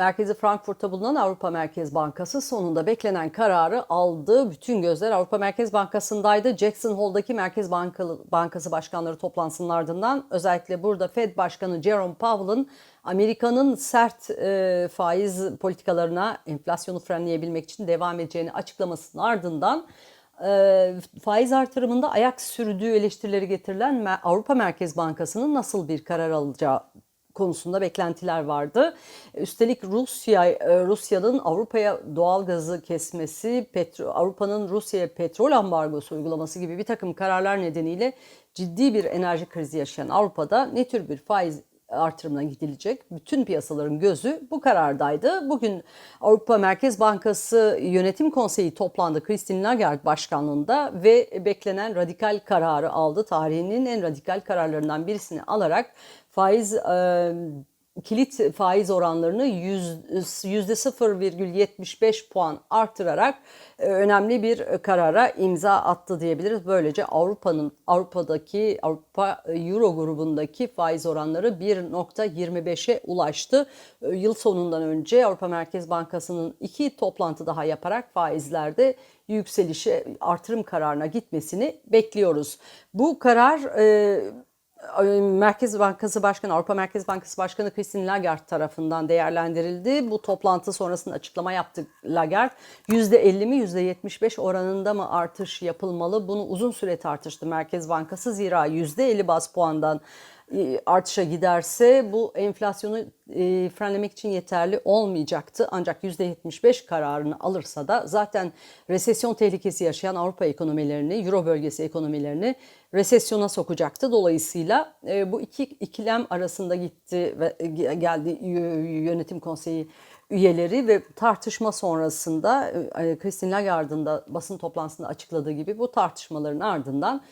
Merkezi Frankfurt'ta bulunan Avrupa Merkez Bankası sonunda beklenen kararı aldı. Bütün gözler Avrupa Merkez Bankası'ndaydı. Jackson Hole'daki Merkez Bankası Başkanları toplantısının ardından özellikle burada Fed Başkanı Jerome Powell'ın Amerika'nın sert e, faiz politikalarına enflasyonu frenleyebilmek için devam edeceğini açıklamasının ardından e, faiz artırımında ayak sürdüğü eleştirileri getirilen Avrupa Merkez Bankası'nın nasıl bir karar alacağı konusunda beklentiler vardı. Üstelik Rusya e, Rusya'nın Avrupa'ya doğal gazı kesmesi, petro, Avrupa'nın Rusya'ya petrol ambargosu uygulaması gibi bir takım kararlar nedeniyle ciddi bir enerji krizi yaşayan Avrupa'da ne tür bir faiz artırımına gidilecek. Bütün piyasaların gözü bu karardaydı. Bugün Avrupa Merkez Bankası Yönetim Konseyi toplandı Christine Lagarde başkanlığında ve beklenen radikal kararı aldı. Tarihinin en radikal kararlarından birisini alarak faiz kilit faiz oranlarını yüz- yüzde 0,75 puan artırarak e, önemli bir karara imza attı diyebiliriz. Böylece Avrupa'nın Avrupa'daki Avrupa e, Euro grubundaki faiz oranları 1.25'e ulaştı. E, Yıl sonundan önce Avrupa Merkez Bankası'nın iki toplantı daha yaparak faizlerde yükselişe artırım kararına gitmesini bekliyoruz. Bu karar e, Merkez Bankası Başkanı, Avrupa Merkez Bankası Başkanı Christine Lagarde tarafından değerlendirildi. Bu toplantı sonrasında açıklama yaptı Lagarde. %50 mi %75 oranında mı artış yapılmalı? Bunu uzun süre tartıştı Merkez Bankası. Zira %50 bas puandan artışa giderse bu enflasyonu e, frenlemek için yeterli olmayacaktı. Ancak %75 kararını alırsa da zaten resesyon tehlikesi yaşayan Avrupa ekonomilerini, Euro bölgesi ekonomilerini resesyona sokacaktı. Dolayısıyla e, bu iki ikilem arasında gitti ve e, geldi yönetim konseyi üyeleri ve tartışma sonrasında e, Christine Lagarde'ın da basın toplantısında açıkladığı gibi bu tartışmaların ardından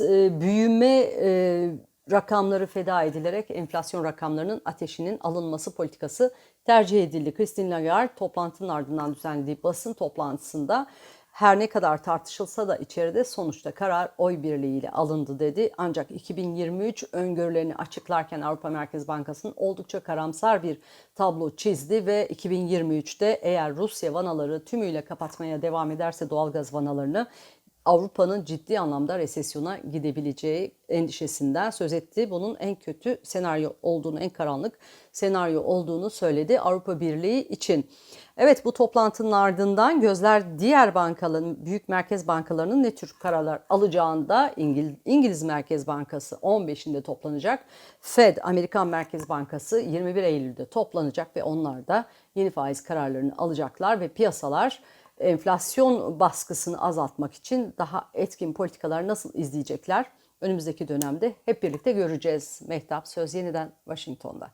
e, büyüme e, rakamları feda edilerek enflasyon rakamlarının ateşinin alınması politikası tercih edildi. Christine Lagarde toplantının ardından düzenlediği basın toplantısında her ne kadar tartışılsa da içeride sonuçta karar oy birliğiyle alındı dedi. Ancak 2023 öngörülerini açıklarken Avrupa Merkez Bankası'nın oldukça karamsar bir tablo çizdi ve 2023'te eğer Rusya vanaları tümüyle kapatmaya devam ederse doğalgaz vanalarını Avrupa'nın ciddi anlamda resesyona gidebileceği endişesinden söz etti. Bunun en kötü senaryo olduğunu, en karanlık senaryo olduğunu söyledi Avrupa Birliği için. Evet bu toplantının ardından gözler diğer bankaların, büyük merkez bankalarının ne tür kararlar alacağında İngiliz, İngiliz Merkez Bankası 15'inde toplanacak. Fed, Amerikan Merkez Bankası 21 Eylül'de toplanacak ve onlar da yeni faiz kararlarını alacaklar ve piyasalar enflasyon baskısını azaltmak için daha etkin politikalar nasıl izleyecekler? Önümüzdeki dönemde hep birlikte göreceğiz. Mehtap Söz yeniden Washington'da.